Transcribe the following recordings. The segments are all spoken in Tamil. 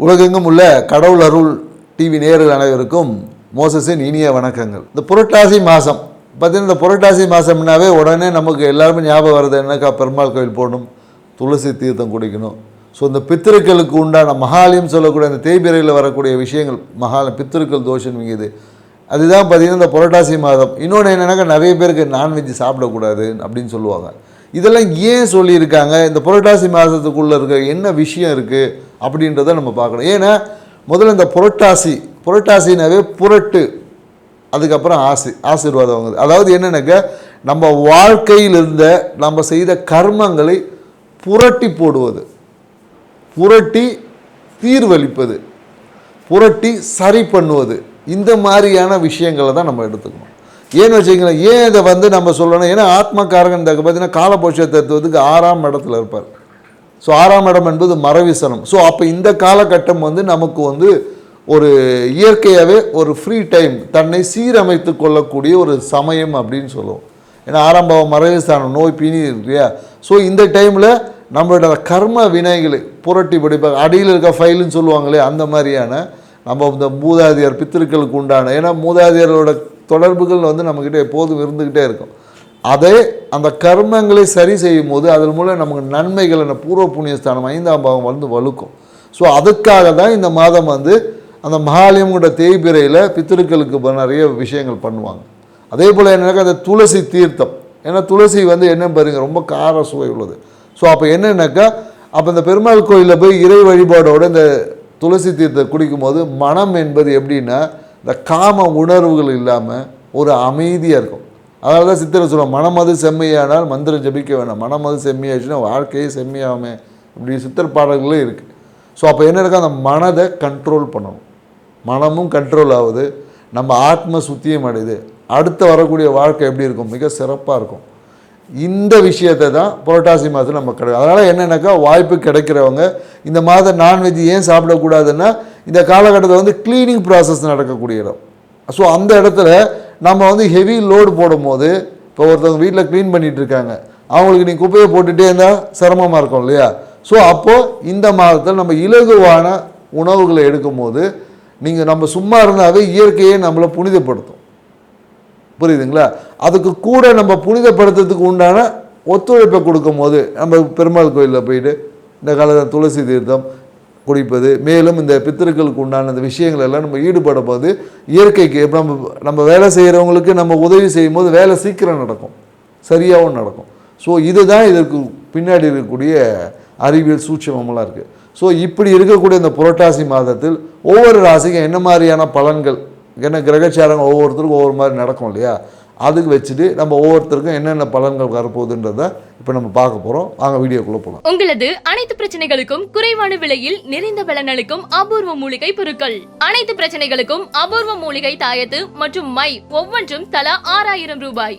உலகெங்கும் உள்ள கடவுள் அருள் டிவி நேயர்கள் அனைவருக்கும் மோசஸின் இனிய வணக்கங்கள். இந்த புரட்டாசி மாதம் பார்த்தீங்கன்னா இந்த புரட்டாசி மாதம்னாவே உடனே நமக்கு எல்லாருமே ஞாபகம் வருது என்னக்கா? பெருமாள் கோயில் போகணும் துளசி தீர்த்தம் குடிக்கணும். ஸோ இந்த பித்திருக்களுக்கு உண்டான மகாலயம் சொல்லக்கூடிய அந்த தேய்பிரையில் வரக்கூடிய விஷயங்கள் மகால பித்திருக்கள் தோஷம் மிகுது. அதுதான் பார்த்தீங்கன்னா இந்த புரட்டாசி மாதம். இன்னொன்று என்னென்னாக்கா நிறைய பேருக்கு நான்வெஜ் சாப்பிடக்கூடாது அப்படின்னு சொல்லுவாங்க. இதெல்லாம் ஏன் சொல்லியிருக்காங்க? இந்த புரட்டாசி மாதத்துக்குள்ளே இருக்க என்ன விஷயம் இருக்குது அப்படின்றத நம்ம பார்க்கணும். ஏன்னா முதல்ல இந்த புரட்டாசி புரட்டாசினாவே புரட்டு அதுக்கப்புறம் ஆசி ஆசீர்வாதம் வாங்குது. அதாவது என்னென்னாக்கா நம்ம வாழ்க்கையில் இருந்த நம்ம செய்த கர்மங்களை புரட்டி போடுவது. புரட்டி தீர்வளிப்பது. புரட்டி சரி பண்ணுவது. இந்த மாதிரியான விஷயங்களை தான் நம்ம எடுத்துக்கணும். ஏன்னு வச்சுங்களேன் ஏன் இதை வந்து நம்ம சொல்லணும்? ஏன்னா ஆத்மகாரகன் பார்த்தீங்கன்னா காலபோஷ தத்துவத்துக்கு ஆறாம் இடத்துல இருப்பார். ஸோ ஆறாம் இடம் என்பது மரவிசனம். ஸோ அப்போ இந்த காலகட்டம் வந்து நமக்கு வந்து ஒரு இயற்கையாகவே ஒரு ஃப்ரீ டைம் தன்னை சீரமைத்து கொள்ளக்கூடிய ஒரு சமயம் அப்படின்னு சொல்லுவோம். ஏன்னா ஆரம்பம் மரவிஸ்தானம் நோய் பீனி இருக்கு இல்லையா ஸோ இந்த டைமில் நம்மளோட கர்ம வினைகளை புரட்டி படிப்பாங்க அடியில் இருக்க ஃபைலுன்னு சொல்லுவாங்களே அந்த மாதிரியான நம்ம இந்த மூதாதையர் பித்திருக்களுக்கு உண்டான ஏன்னா மூதாதையரோட தொடர்புகள் வந்து நம்மக்கிட்ட எப்போதும் இருந்துக்கிட்டே இருக்கும். அதை அந்த கர்மங்களை சரி செய்யும் போது அதன் மூலம் நமக்கு நன்மைகள் என்ன பூர்வ புண்ணியஸ்தானம் ஐந்தாம் பாகம் வந்து வலுக்கும். ஸோ அதுக்காக தான் இந்த மாதம் வந்து அந்த மகாலயம்ங்கிற தேய்பிரையில் பித்திருக்களுக்கு நிறைய விஷயங்கள் பண்ணுவாங்க. அதே போல் என்னென்னாக்கா அந்த துளசி தீர்த்தம். ஏன்னா துளசி வந்து என்ன பாருங்க ரொம்ப கார சுவை உள்ளது. ஸோ அப்போ என்னென்னாக்கா அப்போ இந்த பெருமாள் கோயிலில் போய் இறை வழிபாடோட இந்த துளசி தீர்த்தம் குடிக்கும்போது மனம் என்பது எப்படின்னா இந்த காம உணர்வுகள் இல்லாமல் ஒரு அமைதியாக இருக்கும். அதனால தான் சித்தர் சொல்லுவோம் மனமது செம்மையானால் மந்திரம் ஜபிக்க வேணாம். மனமது செம்மையாச்சுன்னா வாழ்க்கையே செம்மையாமே இப்படி சித்தர் பாடல்களே இருக்குது ஸோ அப்போ என்ன இருக்கு அந்த மனதை கண்ட்ரோல் பண்ணணும். மனமும் கண்ட்ரோல் ஆகுது. நம்ம ஆத்ம சுத்தியம் அடையுது. அடுத்து வரக்கூடிய வாழ்க்கை எப்படி இருக்கும்? மிக சிறப்பாக இருக்கும். இந்த விஷயத்தை தான் புரட்டாசி மாதத்தில் நம்ம கிடைக்கும் அதனால் என்னென்னாக்கா வாய்ப்பு கிடைக்கிறவங்க இந்த மாதம் நான்வெஜ் ஏன் சாப்பிடக்கூடாதுன்னா இந்த காலகட்டத்தில் வந்து க்ளீனிங் ப்ராசஸ் நடக்கக்கூடிய இடம். ஸோ அந்த இடத்துல நம்ம வந்து ஹெவி லோடு போடும்போது இப்போ ஒருத்தவங்க வீட்டில் க்ளீன் பண்ணிகிட்டு இருக்காங்க அவங்களுக்கு நீ குப்பையை போட்டுகிட்டே இருந்தால் சிரமமாக இருக்கும் இல்லையா? ஸோ அப்போது இந்த மாதத்தில் நம்ம இலகுவான உணவுகளை எடுக்கும்போது நீங்கள் நம்ம சும்மா இருந்தாவே இயற்கையே நம்மளை புனிதப்படுத்தும். புரியுதுங்களா? அதுக்கு கூட நம்ம புனிதப்படுத்துறதுக்கு உண்டான ஒத்துழைப்பை கொடுக்கும் போது நம்ம பெருமாள் கோயிலில் போயிட்டு இந்த காலத்தில் துளசி தீர்த்தம் குடிப்பது மேலும் இந்த பித்தர்களுக்கு உண்டான இந்த விஷயங்கள் எல்லாம் நம்ம ஈடுபட போது இயற்கைக்கு இப்போ நம்ம நம்ம வேலை செய்கிறவங்களுக்கு நம்ம உதவி செய்யும் போது வேலை சீக்கிரம் நடக்கும். சரியாகவும் நடக்கும். ஸோ இதுதான் இதற்கு பின்னாடி இருக்கக்கூடிய அறிவியல் சூட்சமமெல்லாம் இருக்குது ஸோ இப்படி இருக்கக்கூடிய இந்த புரட்டாசி மாதத்தில் ஒவ்வொரு ராசிக்கும் என்ன மாதிரியான பலன்கள் ஏன்னா கிரகச்சாரங்கள் ஒவ்வொருத்தருக்கும் ஒவ்வொரு மாதிரி நடக்கும் இல்லையா? அதுக்கு வச்சுட்டு நம்ம ஒவ்வொருத்தருக்கும் என்னென்ன பலன்கள் வரப்போகுதுன்றதை இப்போ நம்ம பார்க்க போகிறோம் வாங்க வீடியோக்குள்ளே போகலாம் உங்களது அனைத்து பிரச்சனைகளுக்கும் குறைவான விலையில் நிறைந்த பலனளிக்கும் அபூர்வ மூலிகை பொருட்கள். அனைத்து பிரச்சனைகளுக்கும் அபூர்வ மூலிகை தாயத்து மற்றும் மை ஒவ்வொன்றும் தலா ஆறாயிரம் ரூபாய்.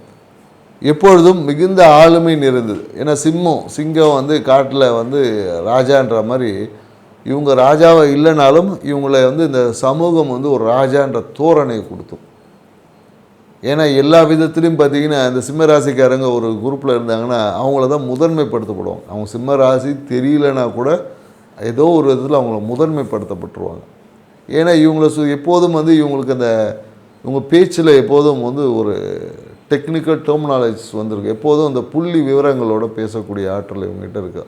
எப்பொழுதும் மிகுந்த ஆளுமை நிறைந்தது. ஏன்னா சிம்மம் சிங்கம் வந்து காட்டில் வந்து ராஜான்ற மாதிரி இவங்க ராஜாவை இல்லைனாலும் இவங்களை வந்து இந்த சமூகம் வந்து ஒரு ராஜான்ற தோரணை கொடுத்தோம். ஏன்னா எல்லா விதத்துலையும் பார்த்தீங்கன்னா இந்த சிம்ம ராசிக்காரங்க ஒரு குரூப்பில் இருந்தாங்கன்னா அவங்கள தான் முதன்மைப்படுத்தப்படுவாங்க. அவங்க சிம்ம ராசி தெரியலனா கூட ஏதோ ஒரு விதத்தில் அவங்கள முதன்மைப்படுத்தப்பட்டுருவாங்க. ஏன்னா இவங்கள சு எப்போதும் வந்து இவங்களுக்கு அந்த இவங்க பேச்சில் எப்போதும் வந்து ஒரு டெக்னிக்கல் டெர்மினாலஜிஸ் வந்திருக்கு. எப்போதும் அந்த புள்ளி விவரங்களோட பேசக்கூடிய ஆற்றல் இவங்ககிட்ட இருக்கு.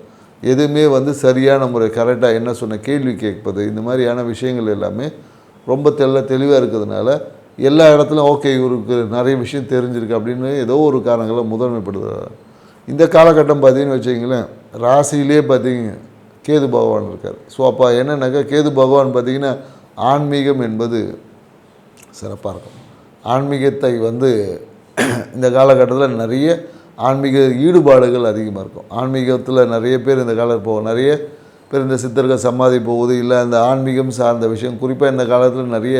எதுவுமே வந்து சரியான முறை கரெக்டாக என்ன சொன்ன கேள்வி கேட்பது இந்த மாதிரியான விஷயங்கள் எல்லாமே ரொம்ப தெல்ல தெளிவாக இருக்கிறதுனால எல்லா இடத்துலையும் ஓகே இவருக்கு நிறைய விஷயம் தெரிஞ்சிருக்கு அப்படின்னு ஏதோ ஒரு காரணங்களை முதன்மைப்படுத்துகிறார் இந்த காலகட்டம் பார்த்தீங்கன்னு வச்சிங்களேன் ராசியிலே பார்த்தீங்க கேது பகவான் இருக்கார். ஸோ அப்போ என்னென்னாக்கா கேது பகவான் பார்த்தீங்கன்னா ஆன்மீகம் என்பது சிறப்பாக இருக்கும். ஆன்மீகத்தை வந்து இந்த காலகட்டத்தில் நிறைய ஆன்மீக ஈடுபாடுகள் அதிகமாக இருக்கும். ஆன்மீகத்தில் நிறைய பேர் இந்த காலம் இப்போ நிறைய பேர் இந்த சித்தர்கள் சமாதி போகுது இல்லை அந்த ஆன்மீகம் சார்ந்த விஷயம் குறிப்பாக இந்த காலத்தில் நிறைய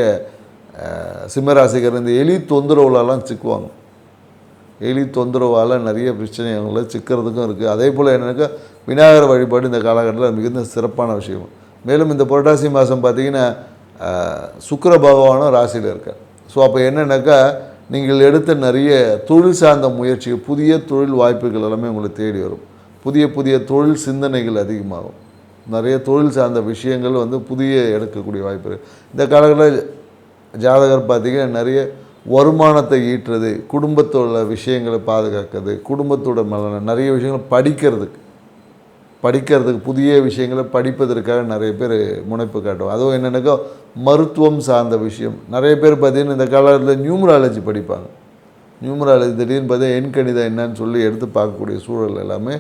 சிம்மராசிகர் இந்த எலி தொந்தரவுலலாம் சிக்குவாங்க. எலி தொந்தரவால் நிறைய பிரச்சனைகளை சிக்கிறதுக்கும் இருக்குது அதே போல் என்னென்னாக்கா விநாயகர் வழிபாடு இந்த காலகட்டத்தில் மிகுந்த சிறப்பான விஷயம். மேலும் இந்த புரட்டாசி மாதம் பார்த்தீங்கன்னா சுக்கர பகவானும் ராசியில் இருக்கார். ஸோ அப்போ என்னென்னாக்கா நீங்கள் எடுத்த நிறைய தொழில் சார்ந்த முயற்சிகள் புதிய தொழில் வாய்ப்புகள் எல்லாமே உங்களை தேடி வரும். புதிய புதிய தொழில் சிந்தனைகள் அதிகமாகும். நிறைய தொழில் சார்ந்த விஷயங்கள் வந்து புதிய எடுக்கக்கூடிய வாய்ப்பு இருக்குது இந்த காலகட்டத்தில் ஜாதகர் பார்த்தீங்கன்னா நிறைய வருமானத்தை ஈட்டுறது குடும்பத்தோட விஷயங்களை பாதுகாக்கிறது குடும்பத்தோட மலன நிறைய விஷயங்களை படிக்கிறதுக்கு படிக்கிறதுக்கு புதிய விஷயங்களை படிப்பதற்காக நிறைய பேர் முனைப்பு காட்டுவோம் அதுவும் என்னென்னாக்கா மருத்துவம் சார்ந்த விஷயம். நிறைய பேர் பார்த்தீங்கன்னா இந்த காலத்தில் நியூமராலஜி படிப்பாங்க. நியூமராலஜி திடீர்னு பார்த்தா எண்கணிதம் என்னன்னு சொல்லி எடுத்து பார்க்கக்கூடிய சூழல் எல்லாமே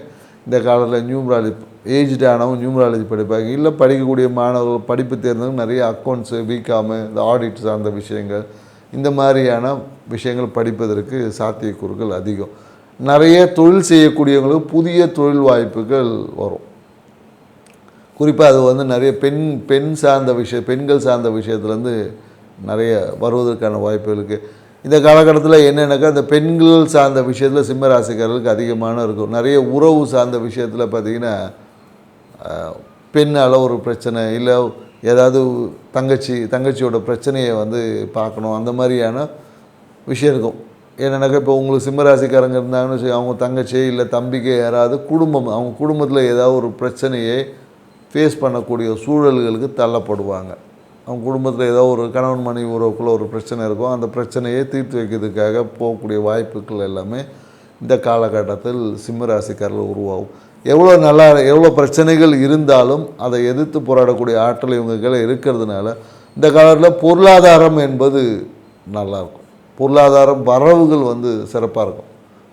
இந்த காலத்தில் நியூமராலஜி ஏஜ்டு ஆனவங்க நியூமராலஜி படிப்பாங்க. இல்லை படிக்கக்கூடிய மாணவர்கள் படிப்பு தேர்ந்தவங்க நிறைய அக்கௌண்ட்ஸு பிகாமு இந்த ஆடிட் சார்ந்த விஷயங்கள் இந்த மாதிரியான விஷயங்கள் படிப்பதற்கு சாத்தியக்கூறுகள் அதிகம். நிறைய தொழில் செய்யக்கூடியவங்களுக்கு புதிய தொழில் வாய்ப்புகள் வரும். குறிப்பாக அது வந்து நிறைய பெண் பெண் சார்ந்த விஷய பெண்கள் சார்ந்த விஷயத்துலேருந்து நிறைய வருவதற்கான வாய்ப்பு இருக்குது இந்த காலகட்டத்தில் என்னென்னாக்கா இந்த பெண்கள் சார்ந்த விஷயத்தில் சிம்மராசிக்காரர்களுக்கு அதிகமான இருக்கும். நிறைய உறவு சார்ந்த விஷயத்தில் பார்த்திங்கன்னா பெண்ணால் ஒரு பிரச்சனை இல்லை ஏதாவது தங்கச்சி தங்கச்சியோட பிரச்சனையை வந்து பார்க்கணும். அந்த மாதிரியான விஷயம் இருக்கும். என்னென்னாக்கா இப்போ உங்களுக்கு சிம்மராசிக்காரங்க இருந்தாங்கன்னு வச்சுக்கோங்க, அவங்க தங்கச்சி இல்லை தம்பிக்கு யாராவது குடும்பம் அவங்க குடும்பத்தில் ஏதாவது ஒரு பிரச்சனையை ஃபேஸ் பண்ணக்கூடிய சூழல்களுக்கு தள்ளப்படுவாங்க. அவங்க குடும்பத்தில் ஏதோ ஒரு கணவன் மனைவி உறவுக்குள்ளே ஒரு பிரச்சனை இருக்கும். அந்த பிரச்சனையை தீர்த்து வைக்கிறதுக்காக போகக்கூடிய வாய்ப்புகள் எல்லாமே இந்த காலகட்டத்தில் சிம்மராசிக்காரில் உருவாகும். எவ்வளோ நல்லா எவ்வளோ பிரச்சனைகள் இருந்தாலும் அதை எதிர்த்து போராடக்கூடிய ஆற்றல் இவங்க இருக்கிறதுனால இந்த காலத்தில் பொருளாதாரம் என்பது நல்லாயிருக்கும் பொருளாதாரம் வரவுகள் வந்து சிறப்பாக இருக்கும்.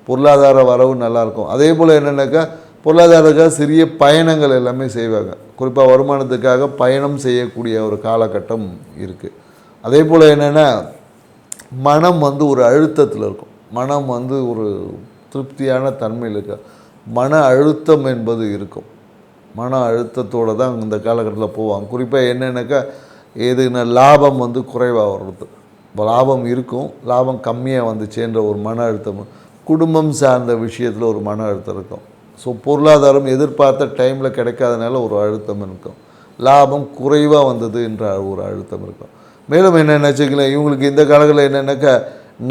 பொருளாதார வரவு நல்லாயிருக்கும் அதே போல் என்னென்னாக்கா பொருளாதாரத்துக்காக சிறிய பயணங்கள் எல்லாமே செய்வாங்க. குறிப்பாக வருமானத்துக்காக பயணம் செய்யக்கூடிய ஒரு காலகட்டம் இருக்குது அதே போல் என்னென்னா மனம் வந்து ஒரு அழுத்தத்தில் இருக்கும். மனம் வந்து ஒரு திருப்தியான தன்மையில் இருக்க. மன அழுத்தம் என்பது இருக்கும். மன அழுத்தத்தோடு தான் இந்த காலகட்டத்தில் போவாங்க. குறிப்பாக என்னென்னாக்கா எதுனா லாபம் வந்து குறைவாக வர்றது. லாபம் இருக்கும் லாபம் கம்மியாக வந்துச்சேன்ற ஒரு மன அழுத்தம். குடும்பம் சார்ந்த விஷயத்தில் ஒரு மன அழுத்தம் இருக்கும். ஸோ பொருளாதாரம் எதிர்பார்த்த டைமில் கிடைக்காதனால ஒரு அழுத்தம் இருக்கும். லாபம் குறைவாக வந்தது என்ற ஒரு அழுத்தம் இருக்கும். மேலும் என்னென்ன வச்சுக்கலாம் இவங்களுக்கு இந்த காலங்களில் என்னென்னாக்கா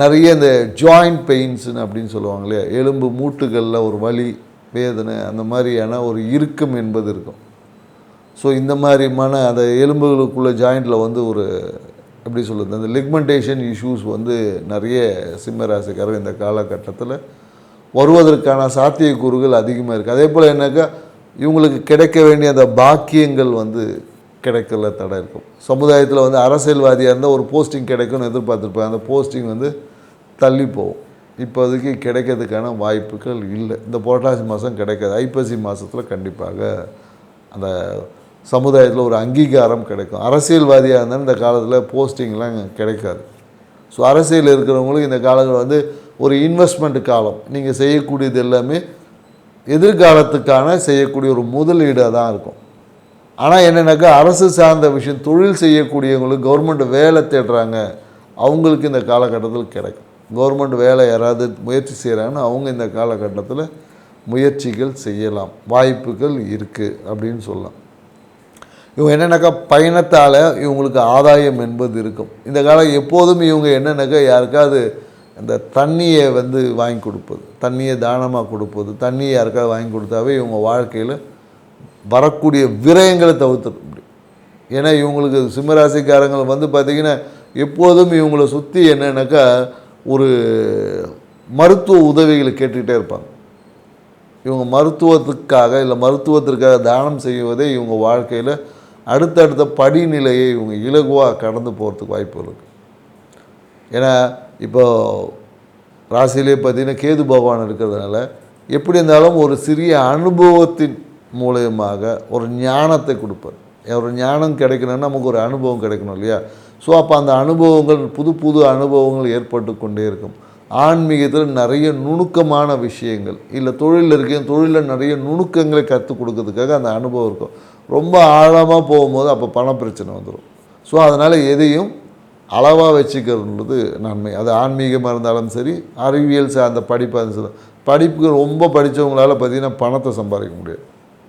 நிறைய இந்த ஜாயிண்ட் பெயின்ஸ்னு அப்படின்னு சொல்லுவாங்க இல்லையா? எலும்பு மூட்டுகளில் ஒரு வலி வேதனை அந்த மாதிரியான ஒரு இறுக்கம் என்பது இருக்கும். ஸோ இந்த மாதிரி மன அந்த எலும்புகளுக்குள்ள ஜாயிண்டில் வந்து ஒரு எப்படி சொல்லுது அந்த லிக்மெண்டேஷன் இஷ்யூஸ் வந்து நிறைய சிம்மராசிக்காரர் இந்த காலகட்டத்தில் வருவதற்கான சாத்தியக்கூறுகள் அதிகமாக இருக்குது அதே போல் என்னக்கா இவங்களுக்கு கிடைக்க வேண்டிய அந்த பாக்கியங்கள் வந்து கிடைக்கல தடை இருக்கும். சமுதாயத்தில் வந்து அரசியல்வாதியாக இருந்தால் ஒரு போஸ்டிங் கிடைக்கும்னு எதிர்பார்த்துருப்பாங்க. அந்த போஸ்டிங் வந்து தள்ளி போகும். இப்போதைக்கு கிடைக்கிறதுக்கான வாய்ப்புகள் இல்லை. இந்த புரட்டாசி மாதம் கிடைக்காது. ஐப்பசி மாதத்தில் கண்டிப்பாக அந்த சமுதாயத்தில் ஒரு அங்கீகாரம் கிடைக்கும். அரசியல்வாதியாக இருந்தாலும் இந்த காலத்தில் போஸ்டிங்லாம் கிடைக்காது. ஸோ அரசியல் இருக்கிறவங்களுக்கு இந்த காலத்தில் வந்து ஒரு இன்வெஸ்ட்மெண்ட் காலம். நீங்கள் செய்யக்கூடியது எல்லாமே எதிர்காலத்துக்கான செய்யக்கூடிய ஒரு முதலீடாக தான் இருக்கும். ஆனால் என்னென்னாக்கா அரசு சார்ந்த விஷயம் தொழில் செய்யக்கூடியவங்களுக்கு கவர்மெண்ட் வேலை தேடுறாங்க. அவங்களுக்கு இந்த காலகட்டத்தில் கிடைக்கும். கவர்மெண்ட் வேலை யாராவது முயற்சி செய்கிறாங்கன்னா அவங்க இந்த காலகட்டத்தில் முயற்சிகள் செய்யலாம். வாய்ப்புகள் இருக்குது அப்படின்னு சொல்லலாம். இவங்க என்னென்னாக்கா பயணத்தால் இவங்களுக்கு ஆதாயம் என்பது இருக்கும். இந்த காலம் எப்போதும் இவங்க என்னென்னாக்கா யாருக்காவது இந்த தண்ணியை வந்து வாங்கி கொடுப்பது தண்ணியை தானமாக கொடுப்பது தண்ணியை யாருக்காவது வாங்கி கொடுத்தாவே இவங்க வாழ்க்கையில் வரக்கூடிய விரயங்களை தவிர்த்துட முடியும். ஏன்னா இவங்களுக்கு சிம்மராசிக்காரங்கள் வந்து பார்த்திங்கன்னா எப்போதும் இவங்களை சுற்றி என்னென்னாக்கா ஒரு மருத்துவ உதவிகளை கேட்டுக்கிட்டே இருப்பாங்க. இவங்க மருத்துவத்துக்காக இல்லை மருத்துவத்திற்காக தானம் செய்வதே இவங்க வாழ்க்கையில் அடுத்தடுத்த படிநிலையை இவங்க இலகுவாக கடந்து போகிறதுக்கு வாய்ப்பு இருக்குது ஏன்னா இப்போ ராசியிலே பார்த்தீங்கன்னா கேது பகவான் இருக்கிறதுனால எப்படி இருந்தாலும் ஒரு சிறிய அனுபவத்தின் மூலயமாக ஒரு ஞானத்தை கொடுப்பார். ஒரு ஞானம் கிடைக்கணும்னா நமக்கு ஒரு அனுபவம் கிடைக்கணும் இல்லையா? ஸோ அப்போ அந்த அனுபவங்கள் புது புது அனுபவங்கள் ஏற்பட்டு கொண்டே இருக்கும். ஆன்மீகத்தில் நிறைய நுணுக்கமான விஷயங்கள் இல்லை தொழிலில் இருக்கையும் தொழிலில் நிறைய நுணுக்கங்களை கற்றுக் கொடுக்கறதுக்காக அந்த அனுபவம் இருக்கும். ரொம்ப ஆழமாக போகும்போது அப்போ பண பிரச்சனை வந்துடும் ஸோ அதனால் எதையும் அளவாக வச்சுக்கிறது நன்மை. அது ஆன்மீகமாக இருந்தாலும் சரி அறிவியல் சார்ந்த படிப்பாக இருந்தாலும் சரி. படிப்புக்கு ரொம்ப படித்தவங்களால பார்த்தீங்கன்னா பணத்தை சம்பாதிக்க முடியாது.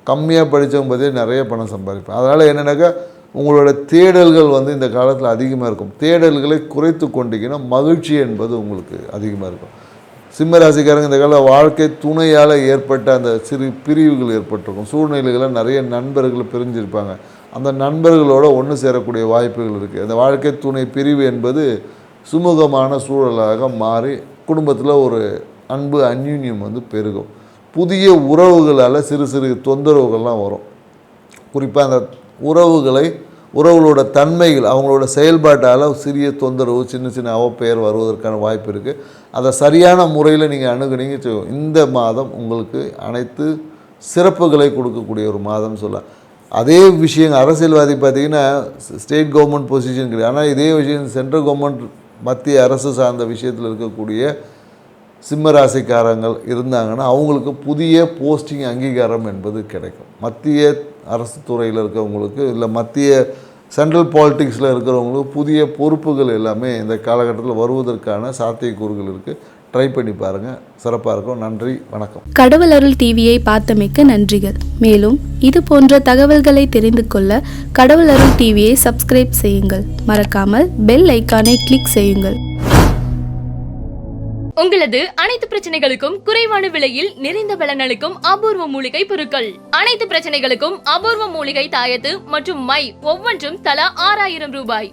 கம்மியாக படித்தவங்க பார்த்தீங்கன்னா நிறைய பணம் சம்பாதிப்பேன் அதனால் என்னென்னாக்கா உங்களோட தேடல்கள் வந்து இந்த காலத்தில் அதிகமாக இருக்கும். தேடல்களை குறைத்து கொண்டீங்கன்னா மகிழ்ச்சி என்பது உங்களுக்கு அதிகமாக இருக்கும். சிம்மராசிக்காரங்க இந்த கால வாழ்க்கை துணையால் ஏற்பட்ட அந்த சிறு பிரிவுகள் ஏற்பட்டிருக்கும். சூழ்நிலைகளில் நிறைய நண்பர்கள் பிரிஞ்சிருப்பாங்க. அந்த நண்பர்களோடு ஒன்று சேரக்கூடிய வாய்ப்புகள் இருக்குது அந்த வாழ்க்கை துணை பிரிவு என்பது சுமூகமான சூழலாக மாறி குடும்பத்தில் ஒரு அன்பு அந்யூன்யம் வந்து பெருகும். புதிய உறவுகளால் சிறு சிறு தொந்தரவுகள்லாம் வரும். குறிப்பாக அந்த உறவுகளை உறவுகளோட தன்மைகள் அவங்களோட செயல்பாட்டால் சிறிய தொந்தரவு சின்ன சின்ன அவப்பெயர் வருவதற்கான வாய்ப்பு இருக்குது அதை சரியான முறையில் நீங்கள் அணுகுனீங்க வச்சுக்கோ, இந்த மாதம் உங்களுக்கு அனைத்து சிறப்புகளை கொடுக்கக்கூடிய ஒரு மாதம் சொல்லலாம். அதே விஷயம் அரசியல்வாதி பார்த்தீங்கன்னா ஸ்டேட் கவர்மெண்ட் பொசிஷன் கிடையாது. ஆனால் இதே விஷயம் சென்ட்ரல் கவர்மெண்ட் மத்திய அரசு சார்ந்த விஷயத்தில் இருக்கக்கூடிய சிம்ம ராசிக்காரங்கள் இருந்தாங்கன்னா அவங்களுக்கு புதிய போஸ்டிங் அங்கீகாரம் என்பது கிடைக்கும். மத்திய அரசு துறையில் இருக்கிறவங்களுக்கு இல்லை மத்திய சென்ட்ரல் பாலிட்டிக்ஸில் இருக்கிறவங்களுக்கு புதிய பொறுப்புகள் எல்லாமே இந்த காலகட்டத்தில் வருவதற்கான சாத்தியக்கூறுகள் இருக்குது ட்ரை பண்ணி பாருங்கள் சிறப்பாக இருக்கும். நன்றி. வணக்கம். கடவுள் அருள் டிவியை பார்த்தமைக்க நன்றிகள். மேலும் இது போன்ற தகவல்களை தெரிந்து கொள்ள கடவுள் அருள் டிவியை சப்ஸ்கிரைப் செய்யுங்கள். மறக்காமல் பெல் ஐக்கானை கிளிக் செய்யுங்கள். உங்களது அனைத்து பிரச்சனைகளுக்கும் குறைவான விலையில் நிறைந்த பலனளிக்கும் அபூர்வ மூலிகை பொருட்கள். அனைத்து பிரச்சனைகளுக்கும் அபூர்வ மூலிகை தாயத்து மற்றும் மை ஒவ்வொன்றும் தலா ஆறாயிரம் ரூபாய்.